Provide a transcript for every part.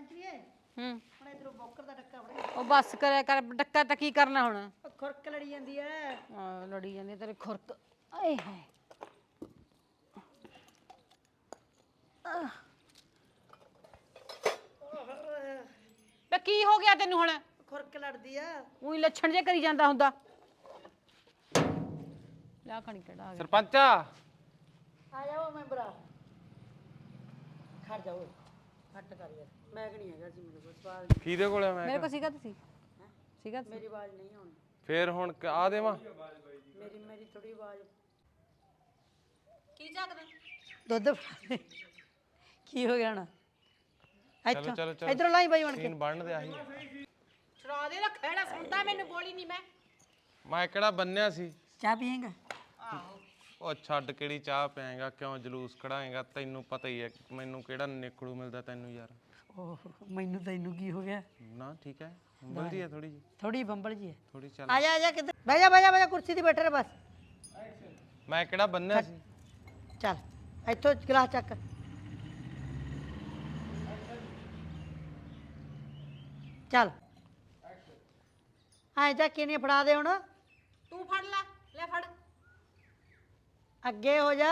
ਸਰਪੰਚੀਏ ਹੂੰ। ਹੁਣ ਇਧਰੋਂ ਬੋਕਰ ਦਾ ਡੱਕਾ ਫੜ ਉਹ ਬੱਸ ਕਰਿਆ ਕਰ ਡੱਕਾ ਤਾਂ ਕੀ ਕਰਨਾ ਹੁਣ? ਖੁਰਕ ਲੜੀ ਜਾਂਦੀ ਐ ਆ ਲੜੀ ਜਾਂਦੀ ਆ ਤੇਰੇ ਖੁਰਕ। ਆਏ ਹਾਏ। ਬੇ ਕੀ ਹੋ ਗਿਆ ਤੈਨੂੰ ਹੁਣ? ਖੁਰਕ ਲੜਦੀ ਆ। ਉਹੀ ਲੱਛਣ ਜੇ ਕਰੀ ਜਾਂਦਾ ਹੁੰਦਾ। ਲਾ ਕਣੀ ਕਿਹੜਾ ਆ ਗਿਆ। ਸਰਪੰਚਾ। ਆ ਜਾਓ ਮੈਂਬਰਾ ਖੜ ਜਾਓ ਹੱਟ ਕਰ ਯਾਰ। ਮੈਂ ਕਿ ਨਹੀਂ ਹੈਗਾ ਸੀ ਮੇਰੇ ਕੋਲ ਸਵਾਲ ਨਹੀਂ। ਕਿਹਦੇ ਕੋਲ ਆ ਮੈਂ ਮੇਰੇ ਕੋ ਸੀਗਾ ਤੁਸੀਂ। ਸੀਗਾ ਤੁਸੀਂ। ਮੇਰੀ ਆਵਾਜ਼ ਨਹੀਂ ਆਉਣੀ। ਫੇਰ ਹੁਣ ਕ- ਆ ਦੇਵਾਂ? ਮੇਰੀ ਮੇਰੀ ਥੋੜੀ ਆਵਾਜ਼। ਕੀ ਚੱਕਦਾ? ਦੁੱਧ ਫੜਾ। ਕੀ ਹੋ ਗਿਆ ਨਾ ਚਲੋ ਚਲੋ ਚਲੋ। ਇਧਰੋਂ ਲਾਈ ਬਾਈ ਬਣ ਕੇ। ਸੀਨ ਬਣਨ ਦੇ ਆਹੀ ਛੜਾ ਦੇ ਰੱਖ ਖੜਾ ਸੁਣਦਾ ਮੈਨੂੰ ਬੋਲੀ ਨਹੀਂ ਮੈਂ। ਮੈਂ ਕਿਹੜਾ ਬੰਨਿਆ ਸੀ? ਚਾਹ ਪੀਏਗਾ? ਉਹ ਛੱਡ ਕਿਹੜੀ ਚਾਹ ਪਿਆਏਗਾ ਕਿਉਂ ਜਲੂਸ ਕਢਾਏਗਾ ਤੈਨੂੰ ਪਤਾ ਹੀ ਹੈ ਮੈਨੂੰ ਕਿਹੜਾ ਨਿਕੜੂ ਮਿਲਦਾ ਤੈਨੂੰ ਯਾਰ। ਓਹ ਮੈਨੂੰ ਤੈਨੂੰ ਕੀ ਹੋ ਗਿਆ? ਨਾ ਠੀਕ ਹੈ। ਬੰਦੀ ਹੈ ਥੋੜੀ ਜੀ ਥੋੜੀ ਬੰਬਲ ਜੀ ਹੈ। ਥੋੜੀ ਚੱਲ। ਆ ਜਾ ਆ ਜਾ ਕਿੱਧਰ? ਬਹਿ ਜਾ ਬਹਿ ਜਾ ਬਹਿ ਜਾ ਕੁਰਸੀ ਤੇ ਬੈਠੇ ਰਹਿ ਬਸ। ਮੈਂ ਕਿਹੜਾ ਬੰਨਿਆ ਸੀ? ਚੱਲ ਇੱਥੋਂ ਗਲਾਸ ਚੱਕ। ਚੱਲ। ਐ ਜਾ ਕਿਨੇ ਫੜਾ ਦੇ ਹੁਣ? ਤੂੰ ਫੜ ਲੈ ਲੈ ਫੜ। ਅੱਗੇ ਹੋ ਜਾ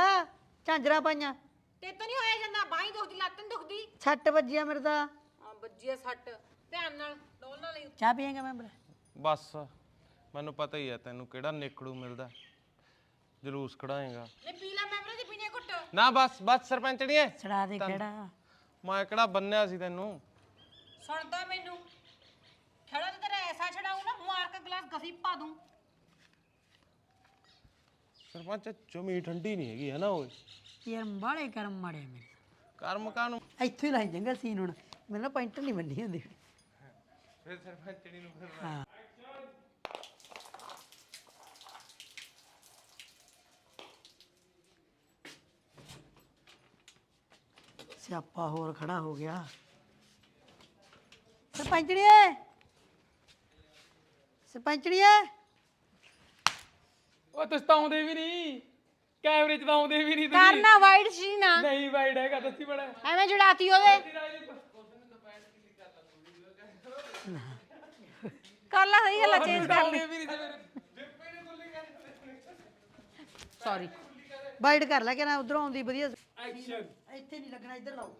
ਝਾਂਜਰਾ ਪਾਈਆਂ। ਤੇ ਤਾਂ ਨਹੀਂ ਹੋਇਆ ਜਾਂਦਾ ਬਾਹੀਂ ਦੁਖਦੀ ਲੱਤ ਨੀ ਦੁਖਦੀ? ਛੱਟ ਵੱਜਿਆ ਮੇਰੇ ਤਾਂ ਆ ਵੱਜੀ ਆ ਸੱਟ। ਧਿਆਨ ਨਾਲ ਡੋਲ ਨਾਲ ਲਈ ਚਾਹ ਪੀਏਗਾ ਮੈਂਬਰ? ਬਸ ਮੈਨੂੰ ਪਤਾ ਹੀ ਹੈ ਤੈਨੂੰ ਕਿਹੜਾ ਨਿਕੜੂ ਮਿਲਦਾ। ਜਲੂਸ ਕਢਾਏਗਾ। ਲੈ ਪੀ ਲੈ ਮੈਂਬਰ ਦੀ ਪੀਣੇ ਘੁੱਟ। ਨਾ ਬਸ ਬਸ ਸਰਪੰਚੜੀਏ ਛੜਾ ਦੇ ਕਿਹੜਾ? ਮੈਂ ਕਿਹੜਾ ਬੰਨਿਆ ਸੀ ਤੈਨੂੰ? ਸੁਣਦਾ ਮੈਨੂੰ। ਖੜਾ ਤੇ ਤੇਰਾ ਐਸਾ ਛਡਾਉ ਨਾ ਮਾਰ ਕੇ ਗਲਾਸ ਗਫੀ ਪਾ ਦੂੰ। ਸਰਪੰਚ ਚੁਮੀ ਠੰਡੀ ਨਹੀਂ ਹੈਗੀ ਹੈ ਨਾ ਓਏ? ਯਾਰ ਬਾਲੇ ਕਰਮ ਮਾੜੇ ਮੇਰੇ ਕਰਮ ਕਾਨੂੰ ਇੱਥੋਂ ਹੀ ਲਾਈ ਜਾਂਗਾ ਸੀਨ ਹੁਣ। ਮੈਨੂੰ ਨਾ ਪੈਂਟ ਨਹੀਂ ਬੰਨੀ ਹੁੰਦੀ। ਫਿਰ ਸਰਪੰਚੜੀ ਨੂੰ ਫਿਰ ਹਾਂ। ਸਿਆਪਾ ਹੋਰ ਖੜਾ ਹੋ ਗਿਆ। ਸਰਪੰਚੜੀਏ ਸਰਪੰਚੜੀਏ ਉਹ ਤੁਸੀਂ ਤਾਂ ਆਉਂਦੇ ਵੀ ਨਹੀਂ। ਕੈਮਰੇ 'ਚ ਤਾਂ ਆਉਂਦੇ ਵੀ ਨਹੀਂ ਤੁਸੀਂ। ਕਰਨਾ ਵਾਈਡ ਸੀ ਨਾ ਨਹੀਂ ਵਾਈਡ ਹੈਗਾ ਦੱਸੀ ਬੜਾ ਐਵੇਂ ਜੜਾਤੀ ਉਹਦੇ। ਕਰ ਲੈ ਸਹੀ ਗੱਲ ਚੇਂਜ ਕਰ ਲਈ। ਆਉਂਦੇ ਵੀ ਨਹੀਂ ਤੇ ਫਿਰ ਸੌਰੀ ਬਾਈਟ ਕਰ ਲੈ ਕਿ ਨਾ ਉਧਰੋਂ ਆਉਂਦੀ ਵਧੀਆ। ਐਕਸ਼ਨ ਇੱਥੇ ਨਹੀਂ ਲੱਗਣਾ ਇੱਧਰ ਲਾਓ।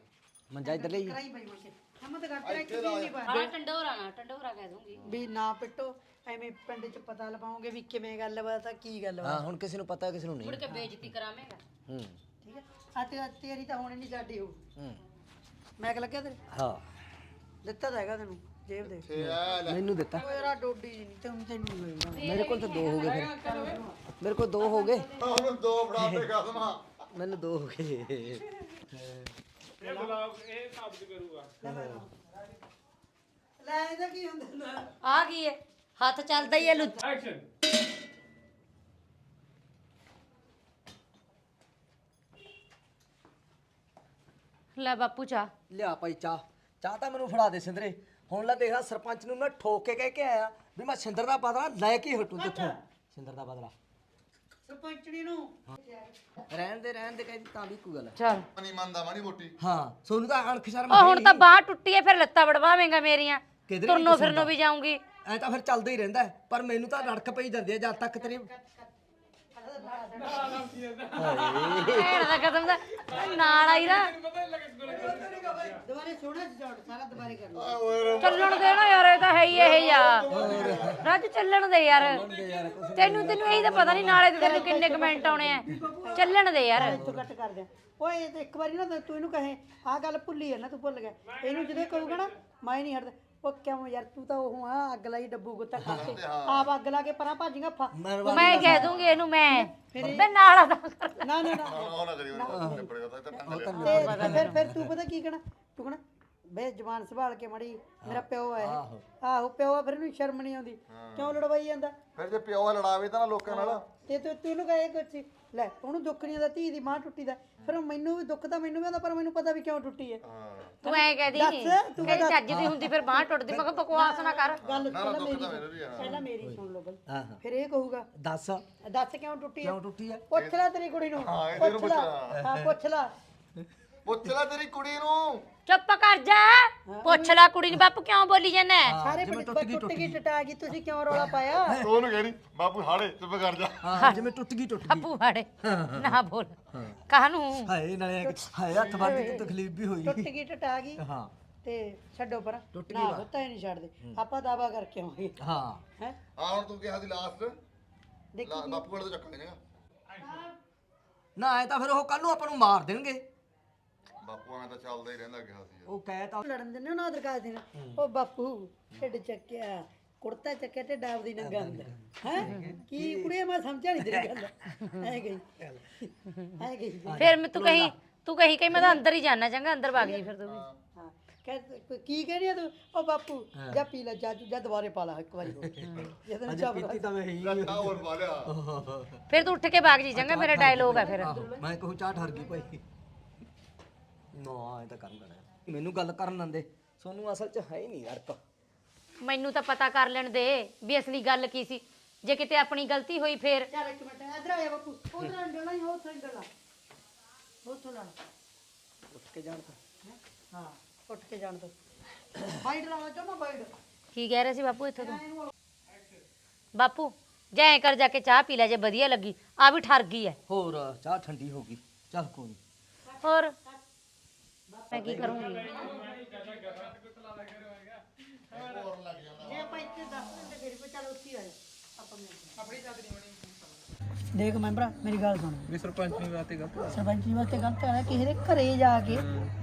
ਮੰਜਾ ਇੱਧਰ ਲਈ ਕਰਾਈ ਪਈ ਮੁੜ ਕੇ ਹਮਤ ਕਰ ਤੇਰਾ ਇੱਕ ਵੀ ਨਹੀਂ ਪਾਇਆ ਹਾਂ ਟੰਡੋਰਾ ਨਾ ਟੰਡੋਰਾ ਕਹਿ ਦੂੰਗੀ। ਵੀ ਨਾ ਪਿੱਟੋ ਐਵੇਂ ਪਿੰਡ 'ਚ ਪਤਾ ਲਵਾਓਗੇ ਵੀ ਕਿਵੇਂ ਗੱਲਬਾਤ ਆ ਕੀ ਗੱਲਬਾਤ ਹਾਂ ਹੁਣ ਕਿਸੇ ਨੂੰ ਪਤਾ ਕਿਸੇ ਨੂੰ ਨਹੀਂ। ਕੇ ਬੇਇੱਜ਼ਤੀ ਕਰਾਵੇਂਗਾ। ਹੂੰ। ਠੀਕ ਹੈ ਆ ਤੇ ਤੇਰੀ ਤਾਂ ਹੁਣ ਨਹੀਂ ਸਾਡੀ ਹੋ ਹੂੰ। ਮੈਂ ਕਿ ਲੱਗਿਆ ਤੇਰੇ? ਹਾਂ। ਦਿੱਤਾ ਤਾਂ ਹੈਗਾ ਤੈਨੂੰ ਜੇਬ ਦੇ। ਮੈਨੂੰ ਦਿੱਤਾ। ਓਏ ਯਾਰ ਡੋਡੀ ਜੀ ਨਹੀਂ ਤੈਨੂੰ ਤੈਨੂੰ ਨਹੀਂ ਮਿਲਦਾ ਮੇਰੇ ਕੋਲ ਤਾਂ ਦੋ ਹੋ ਗਏ ਫਿਰ। ਮੇਰੇ ਕੋਲ ਦੋ ਹੋ ਗਏ ਉਹਨੂੰ ਦੋ ਫੜਾ ਦੇ ਕਦਮਾ ਮੈਨੂੰ ਦੋ ਹੋ ਗਏ ਇਹ ਬਲੌਗ ਇਹ ਸਾਬਤ ਕਰੂਗਾ। ਲੈ ਇਹਦਾ ਕੀ ਹੁੰਦਾ ਆ ਕੀ ਹੈ ਹੱਥ ਚੱਲਦਾ ਹੀ ਹੈ ਲੁੱਚ ਐਕਸ਼ਨ ਲੈ ਬਾਪੂ ਚਾ ਲਿਆ ਭਾਈ ਚਾਹ। ਚਾਹ ਤਾਂ ਮੈਨੂੰ ਫੜਾ ਦੇ ਸਿੰਦਰੇ। ਹੁਣ ਲੈ ਦੇਖਾ ਸਰਪੰਚ ਨੂੰ ਮੈਂ ਠੋਕ ਕੇ ਕਹਿ ਕੇ ਆਇਆ ਵੀ ਮੈਂ ਸਿੰਦਰ ਦਾ ਬਦਲਾ ਲੈ ਕੇ ਹਟੂ ਜਿੱਥੋਂ ਸਿੰਦਰ ਦਾ ਬਦਲਾ। ਸਰਪੰਚਣੀ ਨੂੰ। ਰਹਿਣ ਦੇ ਰਹਿਣ ਦੇ ਕਹਿੰਦੀ ਤਾਂ ਵੀ ਕੋਈ ਗੱਲ ਹੈ। ਚਲ। ਨਹੀਂ ਮੰਨਦਾ ਮਾੜੀ ਮੋਟੀ। ਹਾਂ ਸੋਨੂੰ ਤਾਂ ਅਣਖ ਸ਼ਰਮ ਉਹ ਹੁਣ ਤਾਂ ਬਾਹ ਟੁੱਟੀ ਹੈ ਫਿਰ ਲੱਤਾਂ ਵੜਵਾਵੇਂਗਾ ਮੇਰੀਆਂ। ਕਿਧਰੇ ਤੁਰਨੋਂ ਫਿਰਨੋਂ ਵੀ ਜਾਊਂਗੀ। ਐ ਤਾਂ ਫਿਰ ਚੱਲਦਾ ਹੀ ਰਹਿੰਦਾ ਹੈ, ਪਰ ਮੈਨੂੰ ਤਾਂ ਰੜਕ ਪਈ ਜਾਂਦੀ ਹੈ ਜਦ ਤੱਕ ਤੇਰੇ ਭੈਣ ਦਾ ਕਦਮ ਦਾ ਨਾਲ ਆਈ ਨਾ ਦੁਬਾਰੇ ਸੋਣਾ ਜੋੜ ਸਾਰਾ ਦੁਬਾਰੇ ਕਰ ਲਓ ਚੱਲਣ ਦੇ ਨਾ ਯਾਰ। ਇਹ ਤਾਂ ਹੈ ਹੀ ਇਹ ਆ ਰੱਜ ਚੱਲਣ ਦੇ ਯਾਰ ਤੈਨੂੰ ਤੈਨੂੰ ਇਹੀ ਤਾਂ ਪਤਾ ਨਹੀਂ ਨਾਲੇ ਤੇ ਤੈਨੂੰ ਕਿੰਨੇ ਕਮੈਂਟ ਆਉਣੇ ਆ ਚੱਲਣ ਦੇ ਯਾਰ ਇੱਥੋਂ ਕੱਟ ਕਰ ਦਿਆਂ ਓਏ ਇਹ ਤਾਂ ਇੱਕ ਵਾਰੀ ਨਾ ਤੂੰ ਇਹਨੂੰ ਕਹੇ ਆਹ ਗੱਲ ਭੁੱਲੀ ਹੈ ਨਾ ਤੂੰ ਭੁੱਲ ਗਿਆ ਇਹਨੂੰ ਜਦੋਂ ਕਹੂਗਾ ਨਾ ਮੈਂ ਨਹੀਂ ਹਟਦਾ ਉਹ ਕਿਉਂ ਯਾਰ ਤੂੰ ਤਾਂ ਉਹ ਆ ਅੱਗ ਲਾਈ ਡੱਬੂ ਗੁੱਤਾ ਕਰਕੇ ਆਪ ਅੱਗ ਲਾ ਕੇ ਪਰਾਂ ਭੱਜੀਗਾ ਫਾ ਮੈਂ ਕਹਿ ਦੂੰਗੀ ਇਹਨੂੰ ਮੈਂ। ਮੈਂ ਨਾਲ ਆਦਾ ਨਾ ਨਾ ਨਾ। ਉਹ ਨਾ ਕਰੀ ਉਹ ਨਿਪੜੇਗਾ ਤਾਂ ਇੱਥੇ ਟੰਗ ਲਿਆ ਤੇ ਫਿਰ ਫਿਰ ਤੂੰ ਪਤਾ ਕੀ ਕਹਿਣਾ? ਤੂੰ ਕਹਿਣਾ ਬੇ ਜਵਾਨ ਸੰਭਾਲ ਕੇ ਮੜੀ ਮੇਰਾ ਪਿਓ ਹੈ ਇਹ। ਆਹੋ। ਪਿਓ ਆ ਫਿਰ ਇਹਨੂੰ ਸ਼ਰਮ ਨਹੀਂ ਆਉਂਦੀ। ਕਿਉਂ ਲੜਵਾਈ ਜਾਂਦਾ? ਫਿਰ ਜੇ ਪਿਓ ਲੜਾਵੇ ਤਾਂ ਨਾ ਲੋਕਾਂ ਨਾਲ। ਤੇ ਤੂੰ ਤੈਨੂੰ ਕਹੇ ਕੁਛ। ਲੈ ਉਹਨੂੰ ਦੁੱਖ ਨਹੀਂ ਆਉਂਦਾ ਧੀ ਦੀ ਮਾਂ ਟੁੱਟੀ ਦਾ। ਫਿਰ ਮੈਨੂੰ ਵੀ ਦੁੱਖ ਤਾਂ ਮੈਨੂੰ ਵੀ ਆਉਂਦਾ ਪਰ ਮੈਨੂੰ ਪਤਾ ਵੀ ਕਿਉਂ ਟੁੱਟੀ ਹੈ। ਤੂੰ ਐ ਕਹਦੀ ਦੱਸ, ਤੂੰ ਕਹਿੰਦੀ ਚੱਜ ਦੀ ਹੁੰਦੀ ਫਿਰ ਬਾਹ ਟੁੱਟਦੀ। ਮੈਂ ਕਿਹਾ ਬਕਵਾਸ ਨਾ ਕਰ। ਗੱਲ ਪਹਿਲਾਂ ਮੇਰੀ ਪਹਿਲਾਂ ਮੇਰੀ ਸੁਣ ਲਓ ਬਈ ਹਾਂ ਹਾਂ। ਫਿਰ ਇਹ ਕਹੂਗਾ ਦੱਸ। ਦੱਸ ਕਿਉਂ ਟੁੱਟੀ ਹੈ? ਕਿਉਂ ਟੁੱਟੀ ਹੈ? ਪੁੱਛ ਲੈ ਤੇਰੀ ਕੁੜੀ ਨੂੰ। ਹਾਂ, ਇਹਦੇ ਨੂੰ ਪੁੱਛ ਲੈ। ਹਾਂ ਪੁੱਛ ਲੈ। ਪੁੱਛ ਲੈ ਤੇਰੀ ਕੁੜੀ ਨੂੰ। ਚੁੱਪ ਕਰ ਜਾ। ਪੁੱਛ ਲੈ ਕੁੜੀ ਨੂੰ ਬਾਪੂ ਕਿਉਂ ਬੋਲੀ ਜਾਂਦਾ ਸਾਰੇ ਪਿੰਡ ਟੁੱਟ ਗਈ ਟੁੱਟ ਗਈ ਟਟਾ ਗਈ। ਤੁਸੀਂ ਕਿਉਂ ਰੌਲਾ ਪਾਇਆ? ਤੂੰ ਉਹਨੂੰ ਕਹਿ ਰਹੀ ਬਾਪੂ ਹਾੜੇ ਚੁੱਪ ਕਰ ਜਾ। ਹਾਂ ਜਿਵੇਂ ਟੁੱਟ ਗਈ ਟੁੱਟ ਗਈ। ਅੱਪੂ ਵਾੜੇ ਨਾ ਬੋਲ। ਕਾਹਨੂੰ? ਹਾਏ ਨਾਲੇ ਹਾਏ ਹੱਥ ਵੱਢ ਕੇ ਤਕਲੀਫ ਵੀ ਹੋਈ। ਟੁੱਟ ਗਈ ਟਟਾ ਗਈ। ਹਾਂ। ਤੇ ਛੱਡੋ ਪਰ। ਨਾ ਹੁੰਦਾ ਹੀ ਨਹੀਂ ਛੱਡਦੇ। ਆਪਾਂ ਦਾਵਾ ਕਰਕੇ ਆਵਾਂਗੇ। ਹਾਂ। ਹੈ? ਆ ਹੁਣ ਤੂੰ ਕਿਹਾ ਸੀ ਲਾਸਟ ਦੇਖੀ ਬਾਪੂ ਕੋਲ ਤਾਂ ਚੱਕ ਲੈਣੇਗਾ ਨਾ ਐ ਤਾਂ ਫਿਰ ਉਹ ਕੱਲ ਨੂੰ ਆਪਾਂ ਨੂੰ ਮਾਰ ਦੇਣਗੇ। ਬਾਪੂ ਤਾਂ ਚੱਲਦਾ ਹੀ ਰਹਿੰਦਾ ਕਿਹਾ ਸੀ ਉਹ ਕਹਿ ਤਾਂ ਲੜਨ ਦਿੰਦੇ ਉਹਨਾਂ ਦਰਕਾਰ ਦੇਣਾ ਉਹ ਬਾਪੂ ਢਿੱਡ ਚੱਕਿਆ ਕੁੜਤਾ ਚੱਕਿਆ ਤੇ ਡਾਬ ਦੀ ਨੰਗਾ ਹੁੰਦਾ। ਹੈ? ਕੀ ਕੁੜੀਏ ਮੈਂ ਸਮਝਿਆ ਨਹੀਂ ਤੇਰੀ ਗੱਲ। ਐ ਗਈ ਐ ਗਈ ਫਿਰ ਮੈਂ ਤੂੰ ਕਹੀ ਤੂੰ ਕਹੀ ਕਹੀ ਮੈਂ ਤਾਂ ਅੰਦਰ ਹੀ ਜਾਣਾ ਚੰਗਾ ਅੰਦਰ ਵਗ ਜੀ ਫਿਰ ਤੂੰ ਵੀ। ਹਾਂ। ਕਹਿ ਕੀ ਕਹਿ ਰਹੀ ਆ ਤੂੰ? ਉਹ ਬਾਪੂ ਜਾ ਪੀ ਲੈ ਜਾ ਜਾ ਦੁਬਾਰੇ ਪਾ ਲਾ ਇੱਕ ਵਾਰੀ। ਜਦੋਂ ਅਜੇ ਚਾਹ ਪੀਤੀ ਤਾਂ ਮੈਂ ਹੀ ਰੱਟਾ ਹੋਰ ਪਾ ਲਿਆ। ਫਿਰ ਤੂੰ ਉੱਠ ਕੇ ਵਗ ਜੀ ਚੰਗਾ ਮੇਰਾ ਡਾਇਲੋਗ ਹੈ ਫਿਰ। ਮੈਂ ਕਹੂੰ ਚਾਹ ਠਰ ਗਈ ਭਾਈ। ਨਾ ਐ ਤਾਂ ਕਰਨ। ਦੇਣਾ ਮੈਨੂੰ ਗੱਲ ਕਰਨ ਦਿੰਦੇ ਸੋਨੂੰ ਅਸਲ 'ਚ ਹੈ ਹੀ ਨਹੀਂ ਯਾਰ ਕ ਮੈਨੂੰ ਤਾਂ ਪਤਾ ਕਰ ਲੈਣ ਦੇ ਵੀ ਅਸਲੀ ਗੱਲ ਕੀ ਸੀ। ਜੇ ਕਿਤੇ ਆਪਣੀ ਗਲਤੀ ਹੋਈ ਫੇਰ। ਚੱਲ ਇੱਕ ਮਿੰਟ ਇਧਰ ਆ ਜਾ ਬਾਪੂ। ਉਧਰ ਅੰਡਲਾ ਹੀ ਉੱਥੋਂ ਅੰਡਲਾ ਉੱਥੋਂ ਲਾ ਉੱਠ ਕੇ ਜਾਣ ਤਾਂ ਹਾਂ? ਉੱਠ ਕੇ ਜਾਣ ਦੋ। ਬਾਈਡ ਲਾ ਜਮਾ ਬਾਈਡ ਕੀ ਕਹਿ ਰਿਹਾ ਸੀ ਬਾਪੂ ਇੱਥੋਂ ਤੂੰ? ਬਾਪੂ ਜਾ ਐਂ ਕਰ ਜਾ ਕੇ ਚਾਹ ਪੀ ਲੈ ਜੇ ਵਧੀਆ ਲੱਗੀ। ਆ ਵੀ ਠਰ ਗਈ ਐ। ਹੋਰ ਚਾਹ ਠੰਡੀ ਹੋ ਗਈ। ਚੱਲ ਕੋਈ ਨੀ। ਹੋਰ? ਮੈਂ ਕੀ ਕਰੂੰਗੀ? ਜੇ ਆਪਾਂ ਇੱਥੇ 10 ਮਿੰਟ ਗੇੜੀ ਪੇ ਚੱਲ ਉੱਥੇ ਆ ਜਾ ਆਪਾਂ ਆਪਣੀ ਦੇਖ ਮੈਂਬਰਾ ਮੇਰੀ ਗੱਲ ਸੁਣ। ਵੀ ਸਰਪੰਚਨੀ ਵਾਸਤੇ ਗੱਲ ਸਰਪੰਚੀ ਵਾਸਤੇ ਗਲਤ ਹੈ ਕਿਸੇ ਦੇ ਘਰੇ ਜਾ ਕੇ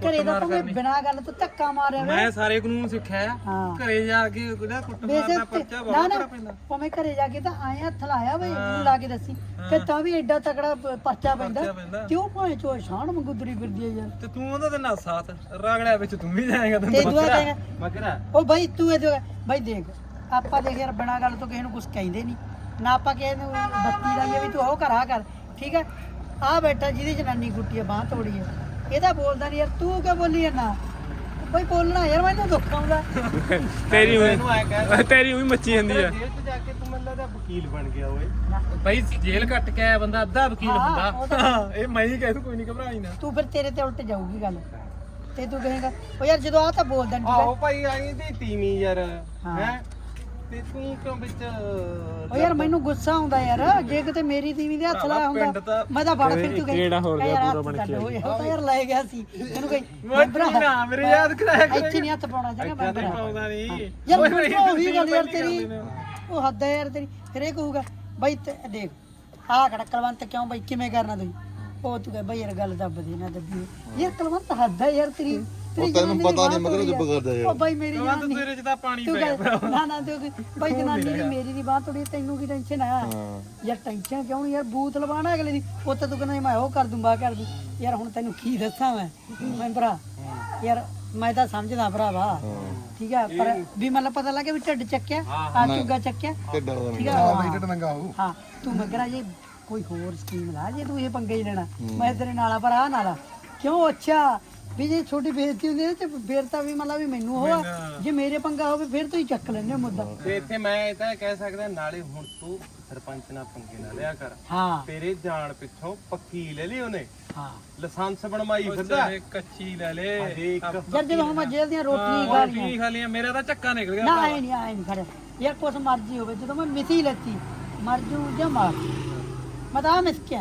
ਘਰੇ ਦਾ ਭਾਵੇਂ ਬਿਨਾਂ ਗੱਲ ਤੋਂ ਧੱਕਾ ਮਾਰਿਆ ਵੇ ਮੈਂ ਸਾਰੇ ਕਾਨੂੰਨ ਸਿੱਖਿਆ ਆ। ਹਾਂ। ਘਰੇ ਜਾ ਕੇ ਉਹਦਾ ਕੁੱਟਮਾਰ ਦਾ ਬੇਸ਼ੱਕ ਪਰਚਾ ਨਾ ਬਹੁਤ ਨਾ ਪੈਂਦਾ। ਭਾਵੇਂ ਘਰੇ ਜਾ ਕੇ ਤਾਂ ਆਏ ਹੱਥ ਲਾਇਆ ਬਈ ਇਹਨੂੰ ਲਾ ਕੇ ਦੱਸੀ। ਕਿ ਤਾਂ ਵੀ ਐਡਾ ਤਕੜਾ ਪ- ਪਰਚਾ ਪੈਂਦਾ। ਪੈਂਦਾ। ਕਿਉਂ ਭਾਵੇਂ ਚੋ ਸ਼ਾਨ ਮੰਗੂਦਰੀ ਫਿਰਦੀ ਹੈ ਯਾਰ। ਤੇ ਤੂੰ ਉਹਦਾ ਤੇ ਨਾ ਸਾਥ। ਰਗੜਿਆ ਵਿੱਚ ਤੂੰ ਵੀ ਜਾਏਗਾ ਤੇ ਤੈਨੂੰ ਦੁਆ ਕਹੇਗਾ ਮਗਰਾ ਉਹ ਬਾਈ ਤੂੰ ਇਹ ਜੋ ਬਾਈ ਦੇਖ। ਆਪਾਂ ਦੇਖ ਯਾਰ ਬਿਨਾਂ ਗੱਲ ਤੋਂ ਕਿਸੇ ਨੂੰ ਕੁਝ ਕਹਿੰਦੇ ਨਹੀਂ ਨਾ ਆਪਾਂ ਕਿਸੇ ਨੂੰ ਬੱਤੀ ਲਾਈਏ ਵੀ ਤੂੰ ਉਹ ਕਰ ਕਰ। ਠੀਕ ਹੈ ਆ ਬੈਠਾ ਜਿਹਦੀ ਜਨਾਨੀ ਗੁੱਟੀ ਆ ਬਾਹ ਤੋੜੀ ਹੈ ਇਹਦਾ ਬੋਲਦਾ ਨਹੀਂ ਯਾਰ ਤੂੰ ਕਿਉਂ ਬੋਲੀ ਜਾਂਦਾ? ਬਈ ਬੋਲਣਾ ਯਾਰ ਮੈਨੂੰ ਦੁੱਖ ਆਉਂਦਾ। ਤੇਰੀ ਹੋਈ ਤੇਰੀ ਹੋਈ ਮੱਚੀ ਜਾਂਦੀ ਆ। ਜੇਲ੍ਹ ਚ ਜਾ ਕੇ ਤੂੰ ਮੈਨੂੰ ਲੱਗਦਾ ਵਕੀਲ ਬਣ ਗਿਆ ਓਏ। ਭਾਈ ਜੇਲ੍ਹ ਕੱਟ ਕੇ ਆਇਆ ਬੰਦਾ ਅੱਧਾ ਵਕੀਲ ਹਾਂ, ਉਹ ਹੁੰਦਾ ਇਹ ਮੈਂ ਹੀ ਕਹਿ ਦੂੰ ਕੋਈ ਨਹੀਂ ਘਬਰਾਈ ਨਾ। ਤੂੰ ਫਿਰ ਤੇਰੇ ਤੇ ਉਲਟ ਜਾਊਗੀ ਗੱਲ। ਤੇ ਤੂੰ ਕਹੇਗਾ ਉਹ ਯਾਰ ਜਦੋਂ ਆ ਤਾਂ ਬੋਲਦਾ ਨਹੀਂ ਆਹੋ ਭਾਈ ਆਈ ਦੀ ਤੀਵੀਂ ਯਾਰ। ਹਾਂ। ਹੈ? ਤੇ ਤੂੰ ਕਿਉਂ ਵਿੱਚ ਉਹ ਯਾਰ ਮੈਨੂੰ ਗੁੱਸਾ ਆਉਂਦਾ ਯਾਰ। ਜੇ ਕਿਤੇ ਮੇਰੀ ਤੀਵੀਂ ਦੇ ਹੱਥ ਲਾਇਆ ਪਿੰਡ ਹੁੰਦਾ ਤਾਂ ਮੈਂ ਤਾਂ ਵੜ ਫਿਰ ਤੂੰ ਕਹੇ ਕਿਹੜਾ ਹੋਰ ਗਿਆ ਪੂਰਾ ਬਣ ਕੇ ਉਹ ਤਾਂ ਯਾਰ ਲੈ ਗਿਆ ਸੀ। ਤੈਨੂੰ ਕਹੀ ਮੋਟੀ ਨਾ ਮੇਰੇ ਯਾਦ ਕਰਾਇਆ ਕਰ ਇੱਥੇ ਨਹੀਂ ਹੱਥ ਪਾਉਣਾ ਚਾਹੀਦਾ ਮੈਂ ਨਹੀਂ ਪਾਉਂਦਾ ਨਹੀਂ। ਯਾਰ ਮੈਨੂੰ ਉਹੀ ਗੱਲ ਯਾਰ ਤੇਰੀ। ਉਹ ਹੱਦ ਹੈ ਯਾਰ ਤੇਰੀ। ਫਿਰ ਇਹ ਕਹੂਗਾ ਬਈ ਤੇ ਦੇਖ ਆਹ ਖੜਾ ਕਲਵੰਤ ਕਿਉਂ ਬਈ ਕਿਵੇਂ ਕਰਨਾ ਤੁਸੀਂ ਉਹ ਤੂੰ ਕਹੇ ਬਈ ਯਾਰ ਗੱਲ ਦੱਬ ਦੇ ਨਾ ਦੱਬੀ। ਯਾਰ ਕਲਵੰਤ ਹੱਦ ਹੈ ਯਾਰ ਤੇਰੀ। ਤੇਰੀ ਤੈਨੂੰ ਪਤਾ ਨਹੀਂ ਮਗਰ ਕਰਦਾ ਯਾਰ। ਉਹ ਬਈ ਮੇਰੀ ਤੂੰ ਜਨਾਨੀ ਤੇਰੇ ਚ ਤਾਂ ਪਾਣੀ ਤੂੰ ਪੈ ਕਹੇ ਨਾ ਨਾ ਤੂੰ। ਕਹੇ, ਬਈ ਜਨਾਨੀ ਦੀ ਮੇਰੀ ਦੀ ਬਾਤ ਥੋੜੀ ਤੈਨੂੰ ਕੀ ਟੈਨਸ਼ਨ ਆ? ਯਾਰ ਟੈਨਸ਼ਨ ਕਿਉਂ ਨੀ ਯਾਰ? ਬੂਤ ਲਵਾਣਾ ਅਗਲੇ ਦੀ। ਉੱਤੇ ਤੂੰ ਕਹਿੰਦਾ ਮੈਂ ਉਹ ਕਰ ਦੂੰ ਬਾ ਕਰ ਦੂੰ। ਯਾਰ ਹੁਣ ਤੈਨੂੰ ਕੀ ਦੱਸਾਂ ਮੈਂ? ਮੈਂ ਭਰਾ ਯਾਰ ਮੈਂ ਤਾਂ ਸਮਝਦਾ ਭਰਾਵਾ। ਠੀਕ ਆ? ਪਰ ਵੀ ਮਤਲਬ ਪਤਾ ਲੱਗੇ ਵੀ ਢਿੱਡ ਚੱਕਿਆ ਆ ਚੁੱਗਾ ਚੱਕਿਆ। ਠੀਕ ਆ? ਢਿੱਡ ਨੰਗਾ ਹਾਂ। ਤੂੰ ਮਗਰਾ ਜੇ ਕੋਈ ਹੋਰ ਸਕੀਮ ਲਾ ਜੇ ਤੂੰ ਇਹ ਪੰਗੇ ਹੀ ਲੈਣਾ। ਮੈਂ ਤੇਰੇ ਨਾਲ ਆ ਪਰ ਆ ਨਾਲ। ਕਿਉਂ? ਅੱਛਾ। ਵੀ ਜੇ ਛੋਟੀ ਬੇਇੱਜ਼ਤੀ ਹੁੰਦੀ ਹੈ ਤੇ ਫਿਰ ਤਾਂ ਵੀ ਮਤਲਬ ਵੀ ਮੈਨੂੰ ਹੋਆ ਜੇ ਮੇਰੇ ਪੰਗਾ ਹੋਵੇ ਫਿਰ ਤੂੰ ਹੀ ਚੱਕ ਲੈਂਦੇ ਹੋ ਮੁੱਦਾ। ਤੇ ਇੱਥੇ ਮੈਂ ਇਹ ਤਾਂ ਕਹਿ ਸਕਦਾ ਨਾਲੇ ਹੁਣ ਤੂੰ ਸਰਪੰਚ ਨਾਲ ਪੰਗੇ ਨਾ ਲਿਆ ਕਰ। ਹਾਂ। ਤੇਰੇ ਜਾਣ ਪਿੱਛੋਂ ਪੱਕੀ ਲੈ ਲਈ ਉਹਨੇ। ਹਾਂ। ਲਾਇਸੈਂਸ ਬਣਵਾਈ ਫਿਰਦਾ। ਕੱਚੀ ਲੈ ਲੈ। ਇੱਕ ਯਾਰ ਜਦੋਂ ਹੁਣ ਮੈਂ ਜੇਲ੍ਹ ਦੀਆਂ ਰੋਟੀਆਂ ਖਾ ਲਈਆਂ ਕੀ ਖਾਲੀਆਂ ਮੇਰਾ ਤਾਂ ਚੱਕਾ ਨਿਕਲ ਗਿਆ ਨਾ ਆਏ ਨਹੀਂ ਆਏ ਨਹੀਂ ਖੜਿਆ। ਯਾਰ ਕੁਛ ਮਰਜ਼ੀ ਹੋਵੇ ਜਦੋਂ ਮੈਂ ਮਿਥੀ ਲੈਤੀ ਮਰ ਜੂ ਜਾਂ ਮਾਰ ਮੈਂ ਤਾਂ ਮਿਸ ਕੇ।